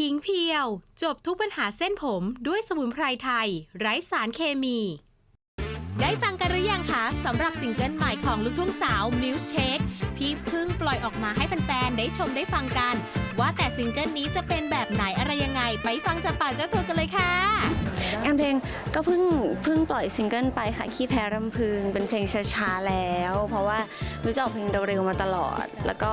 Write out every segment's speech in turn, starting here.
ขิงเพียว จบทุกปัญหาเส้นผมด้วยสมุนไพรไทย ไร้สารเคมี ได้ฟังกันหรือยังคะสำหรับซิงเกิลใหม่ของลูกทุ่งสาวมิวส์เชค ที่เพิ่งปล่อยออกมาให้แฟนๆได้ชมได้ฟังกัน ว่าแต่ซิงเกิลนี้จะเป็นแบบไหนอะไรยังไง ไปฟังจากปากเจ้าตัวกันเลยค่ะงานเพลงก็เพิ่งเพิ่งปล่อยซิงเกิลไปค่ะขี้แพ้รำพึงเป็นเพลงช้าๆแล้ว เพราะว่ารู้จักเพลงเร็วๆมาตลอด แล้วก็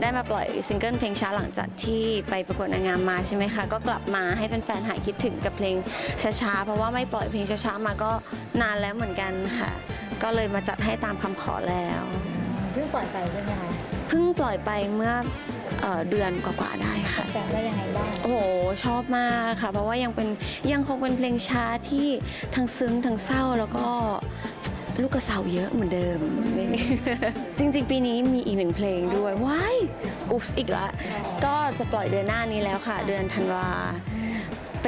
ได้มาปล่อยซิงเกิลเพลงช้าหลังจากที่ไปประกวดนางงามมาใช่ไหมคะ ก็กลับมาให้แฟนๆหายคิดถึงกับเพลงช้าๆเพราะว่าไม่ปล่อยเพลงช้าๆมาก็นานแล้วเหมือนกันค่ะ ก็เลยมาจัดให้ตามคำขอแล้ว เพิ่งปล่อยไปใช่ไหมคะเพิ่งปล่อยไปเมื่อเอ่อเดือนกว่าๆได้ค่ะแฟนว่ายังไงบ้าง โอ้โห ชอบมากค่ะ เพราะว่ายังเป็นยังคงเป็นเพลงช้าที่ทั้งซึ้งทั้งเศร้าแล้วก็ลูกกระเสาเยอะเหมือนเดิม จริงๆ ปีนี้มีอีกหนึ่งเพลงด้วยว้ายอุ๊บอีกละก็จะปล่อยเดือนหน้านี้แล้วค่ะ เดือนธันวา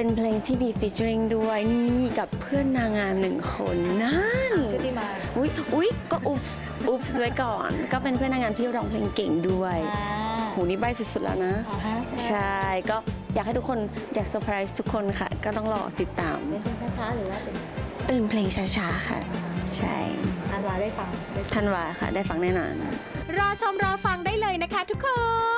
เป็นเพลงที่มีฟีเจอริงด้วยนี่กับเพื่อนนางงามหนึ่งคนนั่นชุติมา อุ๊ยอุ๊ยก็อุ๊บอุ๊บไว้ก่อน ก็เป็นเพื่อนนางงามที่ร้องเพลงเก่งด้วยอ่าหูนี่ใบสุดๆแล้วนะ อ่าฮะใช่ก็อยากให้ทุกคนอยากเซอร์ไพรส์ทุกคนค่ะ ก็ต้องรอติดตาม เป็นเพลงช้าๆหรือว่าเป็นเป็นเพลงช้าๆค่ะ ใช่อันวาได้ฟังได้ธันวาค่ะ ได้ฟังแน่นอน รอชมรอฟังได้เลยนะคะทุกคน